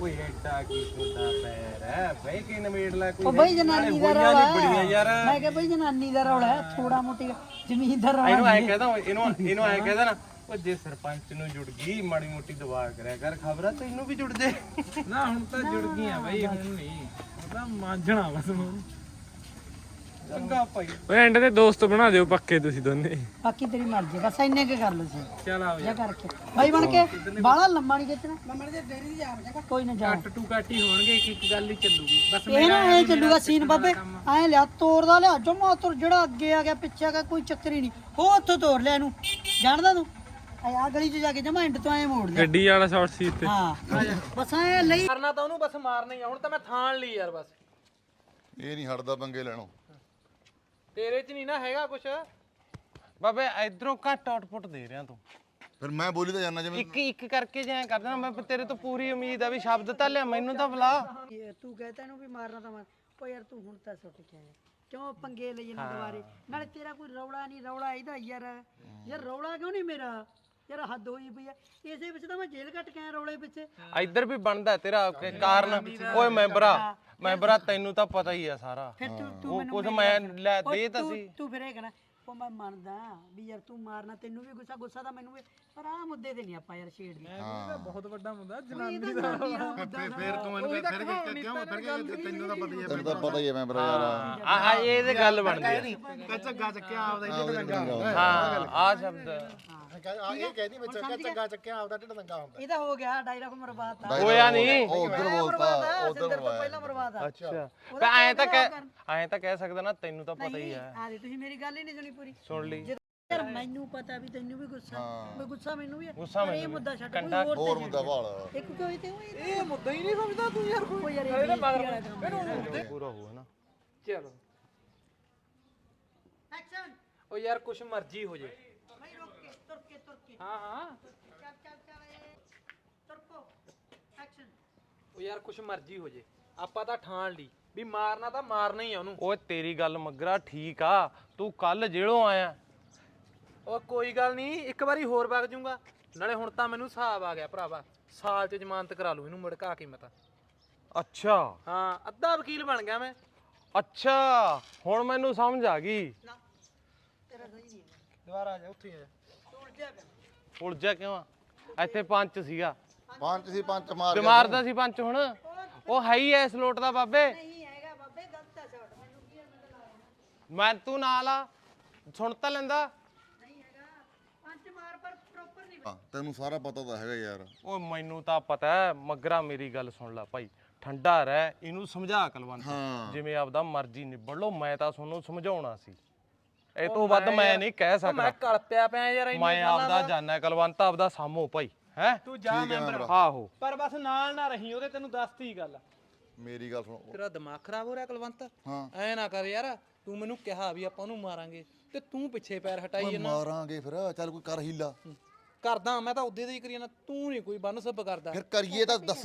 ਓਏ ਐਡਾ ਕੀ ਹੁੰਦਾ ਪੈਰ ਹੈ ਬਈ ਕੀ ਨਵੇੜ ਲੈ ਕੋਈ ਉਹ ਬਈ ਜਨਾਨੀ ਦਾ ਰੌਲਾ ਬੜੀਆਂ ਯਾਰ। ਮੈਂ ਕਿਹਾ ਬਈ ਜਨਾਨੀ ਦਾ ਰੌਲਾ ਹੈ ਥੋੜਾ ਮੋਟੀ ਜ਼ਮੀਨ ਦਾ ਰੌਲਾ ਇਹਨੂੰ ਐ ਨਹੀਂ ਹੈ। ਕਹਦਾ ਇਹਨੂੰ ਇਹਨੂੰ ਐ ਕਹਦਾ ਨਾ ਉਹ ਜੇ ਸਰਪੰਚ ਨੂੰ ਜੁੜ ਗਈ ਮਾੜੀ ਮੋਟੀ ਦਵਾ ਕਰਿਆ ਕਰ ਖਬਰਾਂ ਤੈਨੂੰ ਵੀ ਜੁੜ ਜੇ। ਨਾ ਹੁਣ ਤਾਂ ਜੁੜ ਗਈਆਂ ਬਈ ਹੁਣ ਨਹੀਂ। ਉਹ ਤਾਂ ਮਾਂਜਣਾ ਬਸ ਨੂੰ ਚੰਗਾ ਭਾਈ। ਓਏ ਐਂਡ ਤੇ ਦੋਸਤ ਬਣਾ ਦਿਓ ਪੱਕੇ ਤੁਸੀਂ ਦੋਨੇ। ਬਾਕੀ ਤੇਰੀ ਮਰਜ਼ੀ ਬਸ ਇੰਨੇ ਕੁ ਕਰ ਲਓ ਸੀ ਚੱਲ ਆਓ ਜਾ ਕਰਕੇ। ਬਾਈ ਬਣ ਕੇ ਬਾਹਲਾ ਲੰਮਾ ਨਹੀਂ ਖਿੱਚਣਾ। ਲੰਮਾ ਦੇ ਡੇਰੀ ਦੀ ਜਾ ਕੋਈ ਨਾ ਜਾ। ਟੂ ਕਾਟੀ ਹੋਣਗੇ ਇੱਕ ਇੱਕ ਗੱਲ ਹੀ ਚੱਲੂਗੀ। ਬਸ ਇਹ ਨਾ ਐ ਚੱਲੂਗਾ ਸੀਨ ਬਾਬੇ ਐ ਲਿਆ ਤੋੜਦਾ ਲਿਆ ਜਮਾ ਤੋੜ ਜਿਹੜਾ ਅੱਗੇ ਆ ਗਿਆ ਪਿੱਛੇ ਆ ਗਿਆ ਕੋਈ ਚੱਕਰ ਹੀ ਨਹੀਂ। ਉਹ ਉੱਥੋਂ ਤੋੜ ਲਿਆ ਇਹਨੂੰ। ਜਾਣਦਾ ਤੂੰ? ਆ ਗਲੀ 'ਚ ਜਾ ਕੇ ਜਮਾ ਐਂਡ ਤੋਂ ਐ ਮੋੜ ਲਿਆ। ਗੱਡੀ ਵਾਲਾ ਸ਼ਾਰਟ ਸੀ ਤੇ ਹਾਂ। ਬਸ ਐ ਲਈ। ਕਰਨਾ ਤਾਂ ਉਹਨੂੰ ਬਸ ਮਾਰਨਾ ਹੀ ਆ। ਹੁਣ ਤਾਂ ਮੈਂ ਥਾਣ ਲਈ ਯਾਰ ਬਸ। ਇਹ ਨਹੀਂ ਹਟਦਾ ਪੰਗੇ ਲੈਣੋਂ। ਤੇਰੇ 'ਚ ਨਹੀਂ ਨਾ ਹੈਗਾ ਕੁਛ। ਬਾਬੇ ਇਧਰੋਂ ਘੱਟ ਆਊਟਪੁੱਟ ਦੇ ਰਿਹਾ ਤੂੰ। ਫਿਰ ਮੈਂ ਬੋਲੀ ਤਾਂ ਜਾਣਾ ਜਿਵੇਂ ਇੱਕ ਇੱਕ ਕਰਕੇ ਜਿਵੇਂ ਕਰਦਾ ਮੈਂ ਤੇਰੇ ਤੋਂ ਪੂਰੀ ਉਮੀਦ ਆ ਵੀ ਸ਼ਬਦ ਤਾਂ ਲਿਆ ਮੈਨੂੰ ਤਾਂ ਬੁਲਾ ਇਹ ਤੂੰ ਕਹਤਾ ਇਹਨੂੰ ਵੀ ਮਾਰਨਾ ਤਾਂ ਮਾਰ ਓ ਯਾਰ ਤੂੰ ਹੁਣ ਤਾਂ ਸੁੱਟ ਕੇ ਆਇਆ। ਕਿਉਂ ਪੰਗੇ ਲਈ ਇਹਨਾਂ ਦੁਆਰੇ ਨਾਲੇ ਤੇਰਾ ਕੋਈ ਰੌਲਾ ਨਹੀਂ ਰੌਲਾ ਇਹਦਾ ਯਾਰ। ਯਾਰ ਰੌਲਾ ਕਿਉਂ ਨਹੀਂ ਮੇਰਾ? ਯਾਰ ਹੱਦ ਹੋਈ ਪਈ ਆ ਇਸੇ ਵਿੱਚ ਤਾਂ ਮੈਂ ਜੇਲ੍ਹ ਕੱਟ ਕੇ ਆਇਆ ਰੌਲੇ ਪਿੱਛੇ। ਇੱਧਰ ਵੀ ਬਣਦਾ ਤੇਰਾ ਕ- ਕਾਰਨ? ਓਏ ਮੈਂਬਰਾ ਮੈਂਬਰਾ ਤੈਨੂੰ ਤਾਂ ਪਤਾ ਹੀ ਆ ਸਾਰਾ। ਫਿਰ ਤੂੰ ਤੂੰ ਉਹ ਮੈਨੂੰ ਕੁਝ ਮੈਂ। ਲੈ ਦੇ ਤਾਂ ਤੂੰ- ਸੀ। ਤੂੰ ਫਿਰ ਇਹ ਕਹਿਣਾ ਉਹ ਮੈਂ ਮੰਨਦਾ ਵੀ ਯਾਰ ਤੂੰ ਮਾਰਨਾ ਤੈਨੂੰ ਵੀ ਗੁੱਸਾ ਗੁੱਸਾ ਤਾਂ ਮੈਨੂੰ ਵੀ ਪਰ ਆਹ ਮੁੱਦੇ ਤੇ ਨਹੀਂ ਆਪਾਂ ਯਾਰ ਛੇੜਦੇ। ਬਹੁਤ ਵੱਡਾ ਮੁੰਡਾ ਜਨਾਨੀ ਦਾ। ਫਿਰ ਤੂੰ ਇਹਨੂੰ ਫਿਰ ਕਿਉਂ ਫਿਰ ਕਿ ਤੈਨੂੰ ਤਾਂ ਪਤਾ ਹੀ ਹੈ ਤੈਨੂੰ ਤਾਂ ਪਤਾ ਹੀ ਹੈ ਮੈਂ ਬਰਾ ਯਾਰ। ਆਹ ਆਹ ਇਹ ਤੇ ਗੱਲ ਬਣਦੀ ਆ। ਕਿ ਝੱਗਾ ਚੱਕਿਆ ਆਪਦਾ ਢਿੱਡ ਨੰਗਾ ਹਾਂ ਆ ਸ਼ਬਦ। ਆ ਇਹ ਕਹਿੰਦੀ ਵਿੱਚ ਕਿ ਝੱਗਾ ਚੱਕਿਆ ਆਪਦਾ ਢਿੱਡ ਨੰਗਾ ਹੁੰਦਾ। ਇਹਦਾ ਹੋ ਗਿਆ ਡਾਇਲੌਗ ਮਰਵਾਤਾ। ਹੋਇਆ ਨਹੀਂ। ਉਹ ਉਧਰ ਬੋਲਤਾ ਉਧਰ ਸਿੰਦਰ ਤੋਂ ਪਹਿਲਾਂ ਮਰਵਾਤਾ। ਅੱਛਾ। ਤੇ ਐਂ ਤਾਂ ਕਹਿ ਐਂ ਤਾਂ ਕਹਿ ਸਕਦਾ ਨਾ ਤੈਨੂੰ ਤਾਂ ਪਤਾ ਹੀ ਆ ਆ ਦੇ ਤੁਸੀਂ ਮੇਰੀ ਗੱਲ ਹੀ ਨਹੀਂ ਸੁਣੀ ਪੂਰੀ। ਸੁਣ ਲਈ। ਜਦੋਂ ਯਾਰ ਮੈਨੂੰ ਪਤਾ ਵੀ ਤੈਨੂੰ ਵੀ ਗੁੱਸਾ ਵੀ ਗੁੱਸਾ ਮੈਨੂੰ ਵੀ ਹੈ। ਗੁੱਸਾ ਪਰ ਇਹ ਮੈਨੂੰ ਵੀ। ਮੁੱਦਾ ਛੱਡ ਕੰਡਾ ਕੋਈ ਹੋਰ ਹੋਰ ਮੁੱਦਾ ਭਾਲ ਇੱਕ ਕੋਈ ਤੇ ਹੋਈ ਇਹ ਮੁੱਦਾ ਹੀ ਨਹੀਂ ਸਮਝਦਾ ਤੂੰ ਯਾਰ ਕੋਈ। ਕੋਈ ਯਾਰ ਇਹ ਮਗਰ ਪੂਰਾ ਹੋਊਗਾ ਨਾ। ਚਲੋ। ਐਕਸ਼ਨ ਉਹ ਯਾਰ ਕੁਛ ਮਰਜ਼ੀ ਹੋ ਜੇ ਭਾਈ ਰੁਕ ਕੇ ਤੁਰ ਕੇ ਤੁਰ ਕੇ ਹਾਂ ਹਾਂ। ਚੱਲ ਚੱਲ ਚੱਲ ਇਹ ਤੁਰ ਪੋ ਐਕਸ਼ਨ ਉਹ ਯਾਰ ਕੁਛ ਮਰਜ਼ੀ ਹੋ ਜੇ। ਆਪਾਂ ਤਾਂ ਠਾਣ ਲਈ। ਵੀ ਮਾਰਨਾ ਤਾਂ ਮਾਰਨਾ ਹੀ ਆ ਉਹਨੂੰ। ਓਏ ਤੇਰੀ ਗੱਲ ਮਗਰਾ ਠੀਕ ਆ। ਤੂੰ ਕੱਲ ਜੇਲੋਂ ਆਇਆ। ਉਹ ਕੋਈ ਗੱਲ ਨਹੀਂ ਇੱਕ ਵਾਰੀ ਹੋਰ ਵਗ ਜਾਊਂਗਾ ਨਾਲੇ ਹੁਣ ਤਾਂ ਮੈਨੂੰ ਹਿਸਾਬ ਆ ਗਿਆ ਭਰਾਵਾ। ਸਾਲ ਚ ਜ਼ਮਾਨਤ ਕਰਾ ਲੂ ਇਹਨੂੰ ਮੁੜਕਾ ਕੇ ਮੈਂ ਤਾਂ। ਅੱਛਾ। ਹਾਂ ਅੱਧਾ ਵਕੀਲ ਬਣ ਗਿਆ ਮੈਂ। ਅੱਛਾ। ਹੁਣ ਮੈਨੂੰ ਸਮਝ ਆ ਗਈ। ਤੇਰਾ ਸਹੀ ਨਹੀਂ ਹੈ। ਦੁਬਾਰਾ ਆ ਜਾ ਉੱਥੇ ਆ ਜਾ। ਉਲਝਿਆ ਕਿਉਂ ਆ? ਇੱਥੇ ਪੰਚ ਸੀਗਾ। ਪੰਜ ਸੀ ਪੰਜ ਮਾਰ ਗਿਆ ਮਾਰਦਾ ਸੀ। ਪੰਚ ਹੁਣ? ਉਹ ਹੈ ਹੀ ਐ ਇਸ ਲੋਟ ਦਾ ਬਾਬੇ। ਨਹੀਂ ਹੈਗਾ ਬਾਬੇ ਗਲਤ ਹੈ ਸ਼ਾਟ ਮੈਨੂੰ ਕੀ ਹੈ ਮੈਨੂੰ ਲਾਇਆ ਮੈਂ ਤੂੰ ਨਾਲ ਆ ਸੁਣ ਤਾਂ ਲੈਂਦਾ। ਨਹੀਂ ਹੈਗਾ ਪੰਜ ਮਾਰ ਪਰ ਪ੍ਰੋਪਰ ਨਹੀਂ ਹਾਂ, ਤੈਨੂੰ ਸਾਰਾ ਪਤਾ ਤਾਂ ਹੈਗਾ ਯਾਰ। ਓਏ ਮੈਨੂੰ ਤਾਂ ਪਤਾ ਹੈ ਮਗਰਾ ਮੇਰੀ ਗੱਲ ਸੁਣ ਲੈ ਭਾਈ। ਠੰਡਾ ਰਹਿ ਇਹਨੂੰ ਸਮਝਾ ਕਲਵੰਤ। ਹਾਂ। ਜਿਵੇਂ ਆਪਦਾ ਮਰਜ਼ੀ ਨਿਬੜ ਲਓ ਮੈਂ ਤਾਂ ਤੁਹਾਨੂੰ ਸਮਝਾਉਣਾ ਸੀ। ਇਹ ਤੋਂ ਵੱਧ ਮੈਂ ਨਹੀਂ ਕਹਿ ਮੈਂ ਸਕਦਾ। ਕਲਪਿਆ ਪਿਆ ਯਾਰ ਇੰਨੇ ਮੈਂ ਸਾਲਾਂ ਆਪਦਾ। ਜਾਨਾ ਕਲਵੰਤ ਆਪਦਾ ਸਾਮੋ ਭਾਈ ਹੈ? ਤੂੰ ਜਾ ਮੈਂਬਰ। ਆਹੋ। ਪਰ ਬਸ ਨਾਲ ਨਾ ਰਹੀ ਉਹਦੇ ਤੈਨੂੰ ਦੱਸਤੀ ਗੱਲ। ਮੇਰੀ ਗੱਲ ਸੁਣ। ਤੇਰਾ ਦਿਮਾਗ ਖਰਾਬ ਹੋ ਰਿਹਾ ਕੁਲਵੰਤ? ਹਾਂ। ਐ ਨਾ ਕਰ ਯਾਰ ਤੂੰ ਮੈਨੂੰ ਕਿਹਾ ਵੀ ਆਪਾਂ ਉਹਨੂੰ ਮਾਰਾਂਗੇ ਤੇ ਤੂੰ ਪਿੱਛੇ ਪੈਰ ਹਟਾਈ ਓਏ ਮਾਰਾਂਗੇ ਫਿਰ ਚੱਲ ਕੋਈ ਕਰ ਹੀਲਾ। ਕਰਦਾ ਮੈਂ ਤਾਂ ਉਹਦੇ ਦੇ ਹੀ ਕਰੀ ਜਾਣਾ ਤੂੰ ਨਹੀਂ ਕੋਈ ਬੰਨ ਸੱਬ ਕਰਦਾ। ਫਿਰ ਕਰੀਏ ਤਾਂ ਦੱਸ।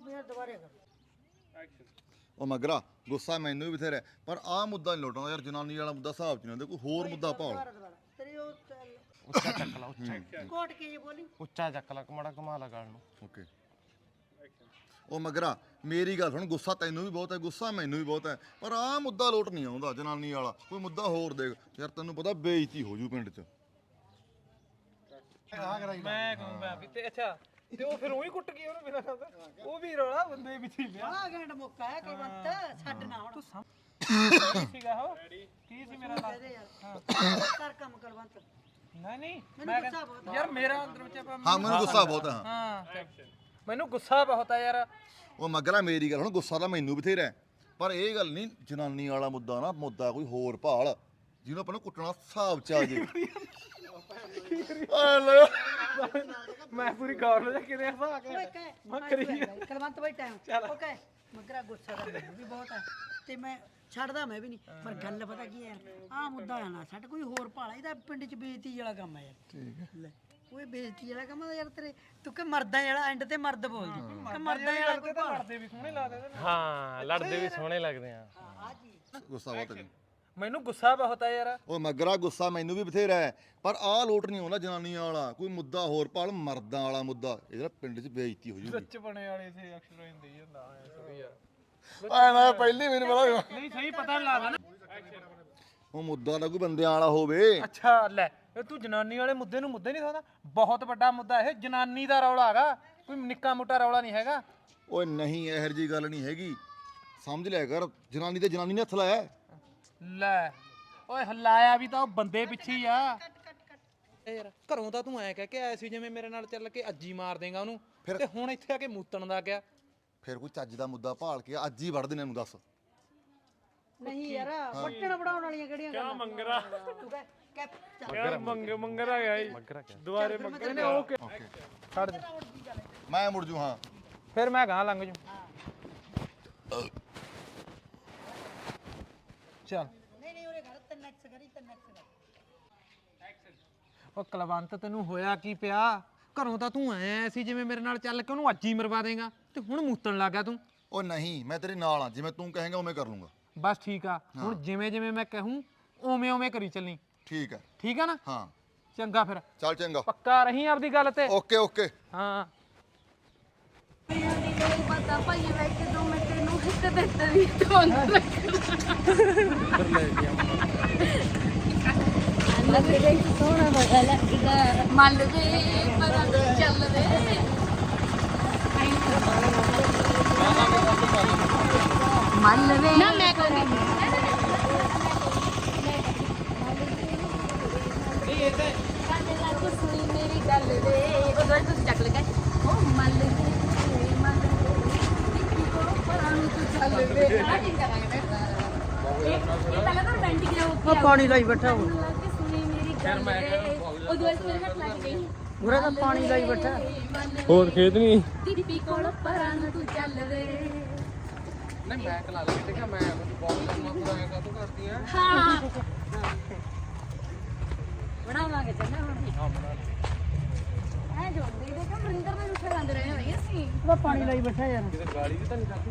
ਮੈਂ ਦੁਬਾਰੇ ਕਰ। ਉਹ ਮਗਰਾ ਗੁੱਸਾ ਮੈਨੂੰ ਵੀ ਬਥੇਰਾ ਹੈ, ਪਰ ਆਹ ਮੁੱਦਾ ਨਹੀਂ ਲੋਟਾਉਂਦਾ ਯਾਰ ਜਨਾਨੀ ਵਾਲਾ ਮੁੱਦਾ ਹਿਸਾਬ ਚ ਨਹੀਂ ਹੁੰਦਾ ਕੋਈ ਹੋਰ ਮੁੱਦਾ ਭਾਲ ਦੁਬਾਰਾ ਦੁਬਾਰਾ ਤੇਰੀ ਉਹ ਚੱਲ। ਉੱਚਾ ਚੱਕ ਲਾ ਉੱਚਾ। ਕੋਟ ਕੇ ਇਹ ਬੋਲੀ? ਉੱਚਾ ਚੱਕ ਲਾ ਕਮੜਾ ਕਮਾ ਲਾ ਗੱਲ ਨੂੰ। ਓਕੇ। ਉਹ ਮਗਰਾ ਮੇਰੀ ਗੱਲ ਸੁਣ ਗੁੱਸਾ ਤੈਨੂੰ ਵੀ ਬਹੁਤ ਹੈ ਗੁੱਸਾ ਮੈਨੂੰ ਵੀ ਬਹੁਤ ਹੈ ਪਰ ਆਹ ਮੁੱਦਾ ਲੋਟ ਨਹੀਂ ਆਉਂਦਾ ਜਨਾਨੀ ਵਾਲਾ। ਕੋਈ ਮੁੱਦਾ ਹੋਰ ਦੇਖ। ਯਾਰ ਤੈਨੂੰ ਪਤਾ ਬੇਇੱਜ਼ਤੀ ਹੋ ਜੂ ਪਿੰਡ 'ਚ। ਮੈਂ ਕਹੂੰਗਾ ਵੀ ਤੇ ਅੱਛਾ ਤੇ ਉਹ ਫਿਰ ਉਹੀ ਕੁੱਟ ਗਈ ਉਹਨੂੰ ਬਿਨਾਂ ਦੱਸ ਉਹ ਵੀ ਰੌਲਾ ਬੰਦੇ ਵਿੱਚ ਹੀ ਪਿਆ। ਬੜਾ ਘੈਂਟ ਮੌਕਾ ਹੈ ਕੁਲਵੰਤ ਛੱਡ ਨਾ ਹੁਣ। ਕੀ ਸੀਗਾ ਉਹ? ਕੀ ਸੀ ਮੇਰਾ ਨਾਂ? ਕਹਦੇ ਯਾਰ। ਕਰ ਕੰਮ ਕੁਲਵੰਤ ਨਹੀਂ ਨਹੀਂ। ਮੈਨੂੰ ਗੁੱਸਾ ਬਹੁਤ ਆ। ਯਾਰ ਮੇਰਾ ਅੰਦਰ ਵਿੱਚ ਆਪਾਂ ਹਾਂ ਮੈਨੂੰ ਗੁੱਸਾ ਬਹੁਤ ਹੈ ਹਾਂ ਮੈਨੂੰ ਗੁੱਸਾ ਬਹੁਤ ਆ ਯਾਰ। ਉਹ ਮਗਰਾ ਮੇਰੀ ਗੱਲ ਹੁਣ ਗੁੱਸਾ ਤਾਂ ਮੈਨੂੰ ਬਥੇਰਾ ਹੈ। ਪਰ ਇਹ ਗੱਲ ਨਹੀਂ ਜਨਾਨੀ ਵਾਲਾ ਮੁੱਦਾ ਨਾ ਮੁੱਦਾ ਕੋਈ ਹੋਰ ਭਾਲ। ਜਿਹਨੂੰ ਆਪਾਂ ਨੂੰ ਕੁੱਟਣਾ ਹਿਸਾਬ ਚ ਆ ਜੇ। ਆ ਲੈ ਮੈਂ ਪੂਰੀ ਗੌਰ ਨਾਲ ਕਿਤੇ ਹਸਾ ਕੇ ਮੱਕਰੀ ਕੁਲਵੰਤ ਬਾਈ ਟਾਈਮ ਓਕੇ ਮਗਰਾ ਗੁੱਸਾ ਦਾ ਮੈਨੂੰ ਵੀ ਬਹੁਤ ਹੈ ਤੇ ਮੈਂ ਛੱਡਦਾ ਮੈਂ ਵੀ ਨਹੀਂ ਪਰ ਗੱਲ ਪਤਾ ਕੀ ਹੈ ਆਹ ਮੁੱਦਾ ਹੈ ਨਾ ਛੱਡ ਕੋਈ ਹੋਰ ਭਾਲਾ ਇਹਦਾ ਪਿੰਡ 'ਚ ਬੇਇੱਜ਼ਤੀ ਵਾਲਾ ਕੰਮ ਹੈ ਯਾਰ। ਠੀਕ ਹੈ। ਲੈ ਓਏ ਬੇਇੱਜ਼ਤੀ ਵਾਲਾ ਕੰਮ ਆ ਯਾਰ ਤੇਰੇ ਤੂੰ ਕਿ ਮਰਦਾਂ ਵਾਲਾ ਐਂਡ ਤੇ ਮਰਦ ਬੋਲਦੀ ਕਿ ਮਰਦਾਂ ਵਾਲਾ ਕੋਈ ਭਾਲਾ। ਲੜਦੇ ਵੀ ਸੋਹਣੇ ਲੱਗਦੇ ਹਾਂ ਲੜਦੇ ਵੀ ਸੋਹਣੇ ਲੱਗਦੇ ਆ। ਆ ਜੀ। ਗੁੱਸਾ ਬਹੁਤ ਹੈ। ਮੈਨੂੰ ਗੁੱਸਾ ਬਹੁਤ ਆ ਯਾਰ। ਉਹ ਮਗਰਾ ਗੁੱਸਾ ਮੈਨੂੰ ਵੀ ਬਥੇਰਾ ਹੈ। ਪਰ ਆਹ ਲੋਟ ਨਹੀਂ ਆਉਂਦਾ ਜਨਾਨੀਆਂ ਵਾਲਾ। ਕੋਈ ਮੁੱਦਾ ਹੋਰ ਭਾਲ ਮਰਦਾਂ ਵਾਲਾ ਮੁੱਦਾ। ਇਹਦਾ ਪਿੰਡ 'ਚ ਬੇਇੱਜ਼ਤੀ ਹੋ ਜੂਗੀ ਸੱਚ ਬਣੇ ਵਾਲੇ ਸੇ ਅਕਸ਼ਰ ਹੁੰਦੇ ਹੀ ਹੁੰਦਾ ਐ ਸੋਰੀ ਯਾਰ ਆ ਨਾ ਪਹਿਲੀ ਮੈਨੂੰ ਪਤਾ ਨਹੀਂ ਸਹੀ ਪਤਾ ਨਹੀਂ ਲੱਗਦਾ ਨਾ। ਉਹ ਮੁੱਦਾ ਤਾਂ ਕੋਈ ਬੰਦਿਆਂ ਵਾਲਾ ਹੋਵੇ। ਅੱਛਾ ਲੈ ਇਹ ਤੂੰ ਜਨਾਨੀ ਵਾਲੇ ਮੁੱਦੇ ਨੂੰ ਮੁੱਦੇ ਨਹੀਂ ਸਮਝਦਾ ਬਹੁਤ ਵੱਡਾ ਮੁੱਦਾ ਇਹ ਜਨਾਨੀ ਦਾ ਰੌਲਾ ਹੈਗਾ। ਕੋਈ ਨਿੱਕਾ ਮੋਟਾ ਰੌਲਾ ਨਹੀਂ ਹੈਗਾ। ਓਏ ਨਹੀਂ ਇਹੋ ਜੀ ਗੱਲ ਨਹੀਂ ਹੈਗੀ। ਸਮਝ ਲਿਆ ਕਰ ਜਨਾਨੀ ਤੇ ਜਨਾਨੀ ਨੇ ਹੱਥ ਲਾਇਆ। ਹੈ। ਲੈ। ਓਏ ਹਲਾਇਆ ਵੀ ਤਾਂ ਉਹ ਬੰਦੇ ਪਿੱਛੇ ਹੀ ਆ। ਇਹ ਯਾਰ ਘਰੋਂ ਤਾਂ ਤੂੰ ਐ ਕਹਿ ਕੇ ਆਇਆ ਸੀ ਜਿਵੇਂ ਮੇਰੇ ਨਾਲ ਚੱਲ ਕੇ ਅੱਜ ਮਾਰ ਦੇਗਾ ਉਹਨੂੰ। ਤੇ ਹੁਣ ਇੱਥੇ ਆ ਕੇ ਮੂਤਣ ਦਾ ਗਿਆ ਫਿਰ ਕੋਈ ਚੱਜ ਦਾ ਮੁੱਦਾ ਭਾਲ ਕੇ ਅੱਜ ਹੀ ਵੜ ਦੇਣੇ ਨੂੰ ਦੱਸ। ਨਹੀਂ ਯਾਰ ਵੱਟਣ ਬਣਾਉਣ ਵਾਲੀਆਂ ਕਿਹੜੀਆਂ ਗੱਲਾਂ? ਮੰਗਰਾ? ਤੂੰ ਕਹਿ ਯਾਰ ਮੰਗ ਮੰਗਰਾ। ਗਿਆ ਜੀ ਕਿਆ ਦੁਆਰੇ ਮੰਗਰੇ ਨੇ ਓਕੇ। ਛੱਡ ਦੇ ਮੈਂ ਮੁੜ ਜੂ ਹਾਂ। ਫਿਰ ਮੈਂ ਗਾਂ ਲੰਘ ਜੂ। ਚੱਲ। ਨਹੀਂ ਨਹੀਂ ਉਹਨੇ ਘਰ ਤਿੰਨ ਐਕਸ ਕਰੀ ਤਿੰਨ ਐਕਸ ਕਰ। ਉਹ ਕਲਵੰਤ ਤੈਨੂੰ ਹੋਇਆ ਕੀ ਪਿਆ? ਘਰੋਂ ਤਾਂ ਤੂੰ ਐ ਸੀ ਜਿਵੇਂ ਮੇਰੇ ਨਾਲ ਚੱਲ ਕੇ ਉਹਨੂੰ ਅੱਜ ਹੀ ਮਰਵਾ ਦੇਗਾ। ਤੇ ਹੁਣ ਮੂਤਣ ਲੱਗ ਗਿਆ ਤੂੰ? ਉਹ ਨਹੀਂ ਮੈਂ ਤੇਰੇ ਨਾਲ ਆ ਜਿਵੇਂ ਤੂੰ ਕਹੇਂਗਾ ਉਵੇਂ ਕਰ ਲੂੰਗਾ। ਬਸ ਠੀਕ ਆ। ਹੁਣ ਜਿਵੇਂ ਜਿਵੇਂ ਮੈਂ ਕਹੂੰ ਉਵੇਂ ਉਵੇਂ ਕਰੀ ਚੱਲੀ ਠੀਕ ਹੈ ਠੀਕ ਆ ਨਾ? ਹਾਂ। ਚੰਗਾ ਫਿਰ। ਚੱਲ ਚੰਗਾ। ਪੱਕਾ ਰਹੀ ਆਪਦੀ ਗੱਲ ਤੇ? Okay okay. ਹਾਂ। ਪਤਾ ਮੱਲ ਵੇ ਨਾ। ਮੈਂ ਕਹੂੰਗੀ ਸਾਡੇ ਲੱਗ ਸੁਣੀ ਮੇਰੀ ਗੱਲ ਵੇ ਉਦੋਂ ਹੀ ਤੁਸੀਂ ਚੱਕ ਲਗਾ ਉਹ ਮੱਲ ਦੇ ਮੱਲ ਦੇ ਇੱਕੀ ਕੋ ਪਰਾਂ ਨੂੰ ਤੂੰ ਚੱਲ ਵੇ ਆ ਕੀ ਕਰਾਂਗੇ ਮੈਂ ਇਹ ਪਹਿਲਾਂ ਤਾਂ ਬੈਂਡਿੰਗ ਰਿਹਾ ਉਹ ਪਾਣੀ ਲਾਈ ਬੈਠਾ ਉਹ। ਲੱਗ ਸੁਣੀ ਮੇਰੀ ਗੱਲ ਵੇ ਉਦੋਂ ਹੀ ਤਾਂ ਪਾਣੀ ਲਾਈ ਬੈਠਾ। ਹੋਰ ਖੇਤ ਨਹੀਂ ਦੀਦੀ ਕੋਲ ਪਰਾਂ ਨੂੰ ਤੂੰ ਚੱਲ ਵੇ। ਨਹੀਂ ਮੈਂ ਕਲਾ ਲਈ। ਦੇਖਿਆ ਮੈਂ ਬਹੁਤ ਲੰਮਾ ਪੂਰਾ ਕਾਤੋਂ ਕਰਦੀ ਆ? ਹਾਂ। ਬਣਾਵਾਂਗੇ ਚੰਗਾ ਹੁਣ। ਹਾਂ ਬਣਾ ਐ ਜੋੜਦੀ ਦੇਖਾ ਮਰਿੰਦਰ ਨੂੰ ਉੱਥੇ ਲੰਦ ਰਹੇ ਹੋਏ ਅਸੀਂ ਉਹ ਪਾਣੀ ਲਾਈ ਬੈਠਾ ਯਾਰ। ਕਿਤੇ ਗਾਲੀ ਵੀ ਤਾਂ ਨਹੀਂ ਕਰਦੀ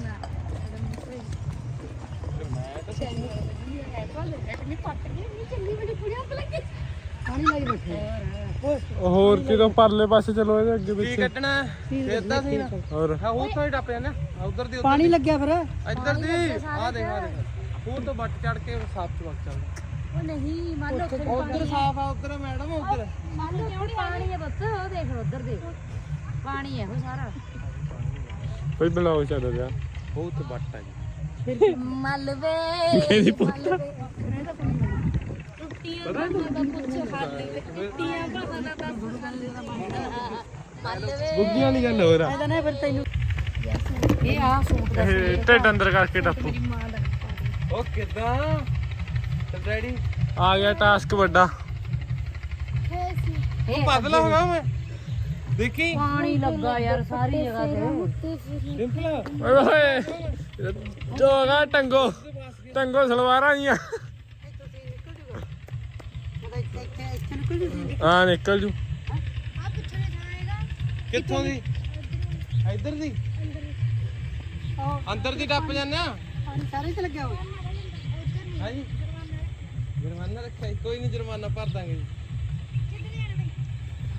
ਨਾ ਪਾਣੀ ਲਾਈ ਬੈਠਾ। ਹੋਰ। ਕਿਦੋਂ ਪਰਲੇ ਪਾਸੇ ਚਲੋ ਇਹਦੇ ਅੱਗੇ ਕੀ ਕੱਢਣਾ? ਖੇਤਾਂ ਸੀ ਨਾ ਹੋਰ। ਹਾਂ ਉੱਥੋਂ ਹੀ ਟੱਪ ਜਾਂਦੇ ਆ ਉਧਰ ਦੀ ਪਾਣੀ ਲੱਗਿਆ ਫਿਰ? ਇੱਧਰ ਦੀ। ਆ ਦੇਖ ਆ ਦੇਖ। ਫੂਲ ਤੋਂ ਬੱਟ ਚੜ ਕੇ ਸਾਫ਼ ਚ ਵਗ ਚੱਲਦਾ। ਉਹ ਨਹੀਂ ਮੰਨ ਲਓ ਉਧਰ ਸਾਫ਼ ਆ ਉਧਰ ਮੈਡਮ ਉਧਰ। ਮੰਨ ਲਓ ਕਿਉਂ ਪਾਣੀ ਹੈ ਬੱਤ ਉਹ ਦੇਖ ਉਧਰ ਦੇ ਪਾਣੀ ਹੈ ਉਹ ਸਾਰਾ। ਕੋਈ ਬਲਾਉ ਚੱਲ ਰਿਹਾ ਬਹੁਤ ਆ ਜੀ। ਮਲਵੇ ਪੁੱਤ? ਟੁੱਟੀਆਂ ਦਾ ਪੁੱਛ ਖਾਲੀ ਟੁੱਟੀਆਂ ਬਾਹਾਂ ਦਾ ਤਾਂ ਮਲਵੇ। ਬੁੱਗੀਆਂ ਵਾਲੀ ਗੱਲ ਹੋਰ ਆ। ਇਹਦਾ ਨੇ ਫਿਰ ਤੈਨੂੰ ਇਹ ਆ ਸੂਟ ਦਾ ਇਹ ਢਿੱਡ ਅੰਦਰ ਕਰਕੇ ਟੱਪੂ। ਉਹ ਕਿਦਾਂ? ਤੇ ਰੈਡੀ ਆ ਗਿਆ ਟਾਸਕ ਵੱਡਾ। ਉਹ ਬਦਲਾ ਹੋਗਾ ਮੈਂ ਦੇਖੀ? ਪਾਣੀ ਲੱਗਾ ਯਾਰ ਸਾਰੀ ਜਗ੍ਹਾ ਤੇ। ਸਿੰਪਲ ਓਏ ਹੋਏ ਦੋਗਾ ਟੰਗੋ ਟੰਗੋ ਸਲਵਾਰਾਂ ਆਈਆਂ ਆ ਨਿਕਲ ਜੂ। ਕਿੱਥੋਂ ਦੀ? ਇੱਧਰ ਦੀ? ਅੰਦਰ ਦੀ ਟੱਪ ਜਾਂਦੇ ਆ? ਸਾਰੇ ਤੇ ਲੱਗਿਆ ਹੋਇਆ ਹਾਂਜੀ। ਜੁਰਮਾਨਾ ਰੱਖਿਆ ਕੋਈ ਨਹੀਂ ਜੁਰਮਾਨਾ ਭਰ ਦਾਂਗੇ ਜੀ।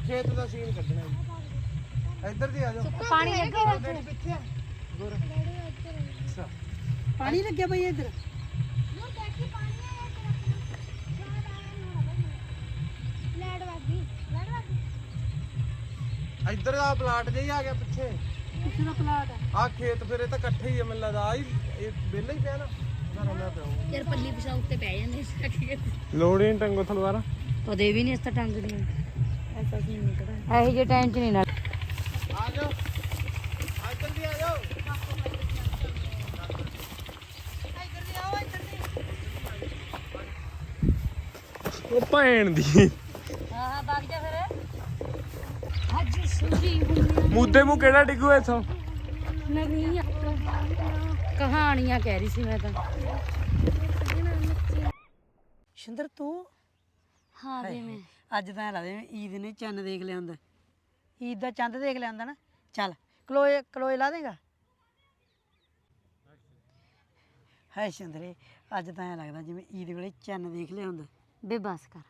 ਖੇਤ ਦਾ ਸੀਨ ਕੱਢਣਾ ਜੀ। ਇੱਧਰ ਦੀ ਆ ਜਾਓ। ਪਾਣੀ ਲੱਗਾ ਡੈਡੀ ਪਿੱਛੇ। ਆ ਗੁਰ। ਅੱਛਾ। ਪਾਣੀ ਲੱਗਿਆ ਬਈ ਇੱਧਰ। ਇੱਧਰ ਦਾ ਪਲਾਟ ਜਿਹਾ ਹੀ ਆ ਗਿਆ ਪਿੱਛੇ। ਕਿਸੇ ਦਾ ਪਲਾਟ ਆ। ਆ ਖੇਤ ਫਿਰ ਇਹ ਤਾਂ ਇਕੱਠੇ ਹੀ ਆ ਮੈਨੂੰ ਲੱਗਦਾ। ਆ ਹੀ ਇਹ ਵਿਹਲਾ ਹੀ ਪਿਆ ਨਾ। ਨਾ ਰੌਲਾ ਪਿਆ ਹੋਊ। ਯਾਰ ਪੱਲੀ ਪਿਛਾ ਉੱਤੇ ਪੈ ਜਾਂਦੇ ਲੋੜ ਹੀ ਨੀ ਟੰਗੋ ਉਹਦੇ ਵੀ ਨਹੀਂ ਇਸ ਤਾਂ ਟੰਗਦੀਆਂ ਐਸਾ ਸੀ ਨਹੀਂ ਕਰਾ ਇਹੋ ਜਿਹੇ ਟਾਈਮ 'ਚ ਨਹੀਂ ਨਾ ਆ ਜਾਓ ਆ ਜਲਦੀ ਆ ਜਾਓ ਉਹ ਭੈਣ ਦੀ। ਹਾਂ ਬਾਗ ਜਾ ਫਿਰ। ਅੱਜ ਸੁਜੀ ਮੂਦੇ ਮੂੰ ਕਿਹੜਾ ਡਿੱਗੂ ਇਥੋਂ? ਨਵੀਆਂ ਕਹਾਣੀਆਂ ਕਹਿ ਰਹੀ ਸੀ ਮੈਂ ਤਾਂ। ਸ਼ਿੰਦਰ ਤੂੰ? ਹਾਂ ਵੀ ਮੈਂ। ਅੱਜ ਤਾਂ ਲੱਗਦਾ ਈਦ ਨੇ ਚੰਨ ਦੇਖ ਲਿਆ ਹੁੰਦਾ। ਈਦ ਦਾ ਚੰਦ ਦੇਖ ਲਿਆ ਹੁੰਦਾ ਨਾ। ਚੱਲ ਕਲੋਏ ਕਲੋਏ ਲਾ ਦੇਗਾ? ਹੈ ਸ਼ਿੰਦਰੇ ਅੱਜ ਤਾਂ ਐਂ ਲੱਗਦਾ ਜਿਵੇਂ ਈਦ ਵੇਲੇ ਚੰਨ ਦੇਖ ਲਿਆ ਹੁੰਦਾ। ਬੇ ਬਸ ਕਰ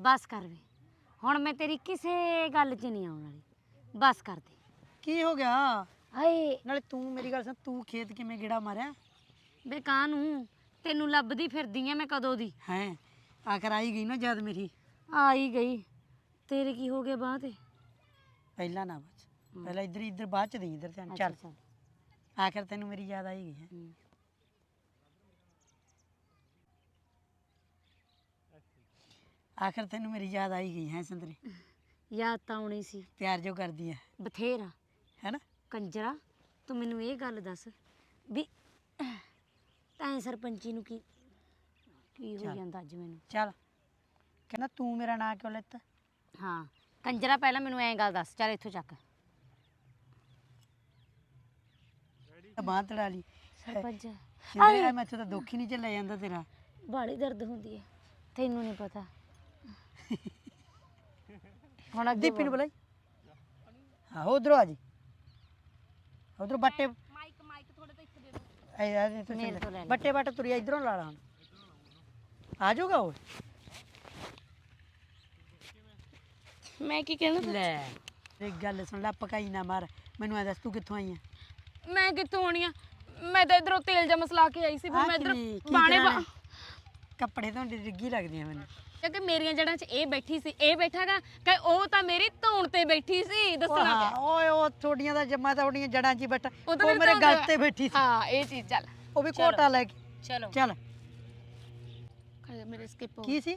ਬਸ ਕਰ ਵੇ ਹੁਣ ਮੈਂ ਤੇਰੀ ਕਿਸੇ ਗੱਲ 'ਚ ਨਹੀਂ ਆਉਣ ਵਾਲੀ। ਬਸ ਕਰ ਦੇ। ਕੀ ਹੋ ਗਿਆ? ਹਾਏ। ਨਾਲੇ ਤੂੰ ਮੇਰੀ ਗੱਲ ਸੁਣ ਤੂੰ ਖੇਤ ਕਿਵੇਂ ਗੇੜਾ ਮਾਰਿਆ? ਬੇ ਕਾਹਨੂੰ? ਤੈਨੂੰ ਲੱਭਦੀ ਫਿਰਦੀ ਆ ਮੈਂ ਕਦੋਂ ਦੀ? ਹੈ ਆਖਰ ਆਈ ਗਈ ਨਾ ਯਾਦ ਮੇਰੀ? ਆ ਹੀ ਗਈ। ਤੇਰੇ ਕੀ ਹੋ ਗਿਆ ਬਾਹ ਤੇ? ਪਹਿਲਾਂ ਨਾ ਬਚ ਪਹਿਲਾਂ ਇੱਧਰ ਇੱਧਰ ਬਾਅਦ ਚ ਦੇ ਇੱਧਰ ਧਿਆਨ ਚੱਲ। ਚੱਲ। ਆਖਰ ਤੈਨੂੰ ਮੇਰੀ ਯਾਦ ਆਈ ਗਈ ਹੈ। ਹੂੰ। ਆਖਰ ਤੈਨੂੰ ਮੇਰੀ ਯਾਦ ਆਈ ਗਈ ਹੈ ਸੰਦਰੇ ਯਾਦ ਤਾਂ ਆਉਣੀ ਸੀ। ਪਿਆਰ ਜੋ ਕਰਦੀ ਹੈ ਬਥੇਰਾ। ਹੈਨਾ? ਕੰਜਰਾ ਤੂੰ ਮੈਨੂੰ ਇਹ ਗੱਲ ਦੱਸ ਵੀ ਤੈਂ ਸਰਪੰਚੀ ਨੂੰ ਕੀ ਕੀ ਹੋ ਜਾਂਦਾ ਅੱਜ ਮੈਨੂੰ? ਚੱਲ। ਕਹਿੰਦਾ ਤੂੰ ਮੇਰਾ ਨਾਂ ਕਿਉਂ ਲੈਤਾ? ਹਾਂ। ਕੰਜਰਾ ਪਹਿਲਾਂ ਮੈਨੂੰ ਐਂ ਗੱਲ ਦੱਸ। ਚੱਲ ਇੱਥੋਂ ਚੱਕ। ਬਾਂਹ ਤੜਾ ਲਈ। ਸਰਪੰਚ। ਸ਼ਿੰਦਰੇ ਮੈਥੋਂ ਤਾਂ ਦੁੱਖ ਹੀ ਨਹੀਂ ਚੱਲਿਆ ਜਾਂਦਾ ਤੇਰਾ। ਬਾੜੀ ਦਰਦ ਹੁੰਦੀ ਹੈ। ਤੈਨੂੰ ਨਹੀਂ ਪਤਾ। ਹੁਣ ਅੱਗੇ ਦੀਪੀ ਨੂੰ ਬੁਲਾਈ। ਆਹੋ ਉਧਰੋਂ ਆ ਜੀ। ਉਧਰੋਂ ਬੱਟੇ ਐ ਆ ਜੇ ਤੁਸੀਂ ਬੱਟੇ ਬੱਟ ਤੁਰਿਆ ਇਧਰੋਂ ਲਾ ਲਾ ਆ ਜਾਊਗਾ ਉਹ? ਮੈਂ ਕੀ ਕਹਿਣਾ ਲੈ। ਇੱਕ ਗੱਲ ਸੁਣ ਲੈ ਪਕਾਈ ਨਾ ਮਾਰ। ਮੈਨੂੰ ਐ ਦੱਸ ਤੂੰ ਕਿੱਥੋਂ ਆਈ ਆ? ਮੈਂ ਕਿੱਥੋਂ ਆਉਣੀ ਆ? ਮੈਂ ਤਾਂ ਇਧਰੋਂ ਤੇਲ ਜਮਸ ਲਾ ਕੇ ਆਈ ਸੀ ਫਿਰ ਮੈਂ ਇਧਰ ਬਾਣੇ? ਕੱਪੜੇ ਤੋਂ ਡਿੱਗੀ ਲੱਗਦੀ ਆ ਮੈਨੂੰ। ਕਿ ਮੇਰੀਆਂ ਜੜਾਂ 'ਚ ਇਹ ਬੈਠੀ ਸੀ ਇਹ ਬੈਠਾਗਾ ਕਿ ਉਹ ਤਾਂ ਮੇਰੀ ਧੌਣ ਤੇ ਬੈਠੀ ਸੀ ਦੱਸਣਾ ਕਿਆ? ਓਏ ਉਹ ਥੋੜੀਆਂ ਦਾ ਜੰਮਾ ਤਾਂ ਉਹਦੀਆਂ ਜੜਾਂ 'ਚ ਹੀ ਬੈਠਾ ਉਹ ਤਾਂ ਮੇਰੇ ਗਲ ਤੇ- ਬੈਠੀ ਸੀ। ਹਾਂ ਇਹ ਚੀਜ਼ ਚੱਲ ਉਹ ਵੀ ਕੋਟਾ ਲੈ ਕੇ ਚਲੋ। ਚੱਲ। ਮੇਰੇ ਸਕਿਪ ਹੋ ਕੀ ਸੀ?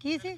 ਕੀ ਸੀ?